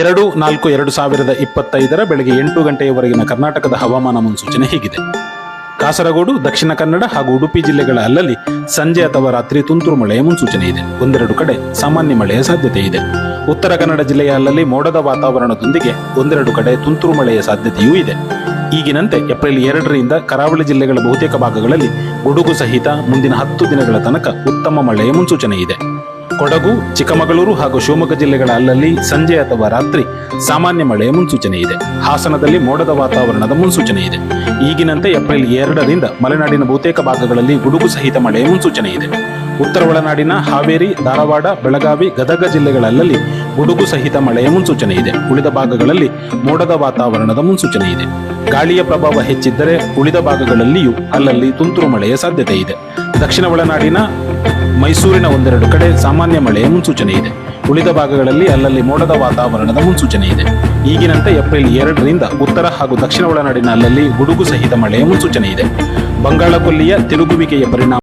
ಎರಡು ನಾಲ್ಕು ಎರಡು ಸಾವಿರದ ಇಪ್ಪತ್ತೈದರ ಬೆಳಗ್ಗೆ ಎಂಟು ಗಂಟೆಯವರೆಗಿನ ಕರ್ನಾಟಕದ ಹವಾಮಾನ ಮುನ್ಸೂಚನೆ ಹೀಗಿದೆ. ಕಾಸರಗೋಡು, ದಕ್ಷಿಣ ಕನ್ನಡ ಹಾಗೂ ಉಡುಪಿ ಜಿಲ್ಲೆಗಳ ಅಲ್ಲಲ್ಲಿ ಸಂಜೆ ಅಥವಾ ರಾತ್ರಿ ತುಂತುರು ಮಳೆಯ ಮುನ್ಸೂಚನೆ ಇದೆ. ಒಂದೆರಡು ಕಡೆ ಸಾಮಾನ್ಯ ಮಳೆಯ ಸಾಧ್ಯತೆ ಇದೆ. ಉತ್ತರ ಕನ್ನಡ ಜಿಲ್ಲೆಯ ಅಲ್ಲಲ್ಲಿ ಮೋಡದ ವಾತಾವರಣದೊಂದಿಗೆ ಒಂದೆರಡು ಕಡೆ ತುಂತುರು ಮಳೆಯ ಸಾಧ್ಯತೆಯೂ ಇದೆ. ಈಗಿನಂತೆ ಏಪ್ರಿಲ್ ಎರಡರಿಂದ ಕರಾವಳಿ ಜಿಲ್ಲೆಗಳ ಬಹುತೇಕ ಭಾಗಗಳಲ್ಲಿ ಗುಡುಗು ಸಹಿತ ಮುಂದಿನ ಹತ್ತು ದಿನಗಳ ತನಕ ಉತ್ತಮ ಮಳೆಯ ಮುನ್ಸೂಚನೆ ಇದೆ. ಕೊಡಗು, ಚಿಕ್ಕಮಗಳೂರು ಹಾಗೂ ಶಿವಮೊಗ್ಗ ಜಿಲ್ಲೆಗಳ ಅಲ್ಲಲ್ಲಿ ಸಂಜೆ ಅಥವಾ ರಾತ್ರಿ ಸಾಮಾನ್ಯ ಮಳೆಯ ಮುನ್ಸೂಚನೆ ಇದೆ. ಹಾಸನದಲ್ಲಿ ಮೋಡದ ವಾತಾವರಣದ ಮುನ್ಸೂಚನೆ ಇದೆ. ಈಗಿನಂತೆ ಏಪ್ರಿಲ್ ಎರಡರಿಂದ ಮಲೆನಾಡಿನ ಬಹುತೇಕ ಭಾಗಗಳಲ್ಲಿ ಗುಡುಗು ಸಹಿತ ಮಳೆಯ ಮುನ್ಸೂಚನೆ ಇದೆ. ಉತ್ತರ ಒಳನಾಡಿನ ಹಾವೇರಿ, ಧಾರವಾಡ, ಬೆಳಗಾವಿ, ಗದಗ ಜಿಲ್ಲೆಗಳಲ್ಲಲ್ಲಿ ಗುಡುಗು ಸಹಿತ ಮಳೆಯ ಮುನ್ಸೂಚನೆ ಇದೆ. ಉಳಿದ ಭಾಗಗಳಲ್ಲಿ ಮೋಡದ ವಾತಾವರಣದ ಮುನ್ಸೂಚನೆ ಇದೆ. ಗಾಳಿಯ ಪ್ರಭಾವ ಹೆಚ್ಚಿದ್ದರೆ ಉಳಿದ ಭಾಗಗಳಲ್ಲಿಯೂ ಅಲ್ಲಲ್ಲಿ ತುಂತುರು ಮಳೆಯ ಸಾಧ್ಯತೆ ಇದೆ. ದಕ್ಷಿಣ ಒಳನಾಡಿನ ಮೈಸೂರಿನ ಒಂದೆರಡು ಕಡೆ ಸಾಮಾನ್ಯ ಮಳೆಯ ಮುನ್ಸೂಚನೆ ಇದೆ. ಉಳಿದ ಭಾಗಗಳಲ್ಲಿ ಅಲ್ಲಲ್ಲಿ ಮೋಡದ ವಾತಾವರಣದ ಮುನ್ಸೂಚನೆ ಇದೆ. ಈಗಿನಂತೆ ಏಪ್ರಿಲ್ ಎರಡರಿಂದ ಉತ್ತರ ಹಾಗೂ ದಕ್ಷಿಣ ಒಳನಾಡಿನ ಅಲ್ಲಲ್ಲಿ ಗುಡುಗು ಸಹಿತ ಮಳೆಯ ಮುನ್ಸೂಚನೆ ಇದೆ. ಬಂಗಾಳಕೊಲ್ಲಿಯ ತಿರುಗುವಿಕೆಯ ಪರಿಣಾಮ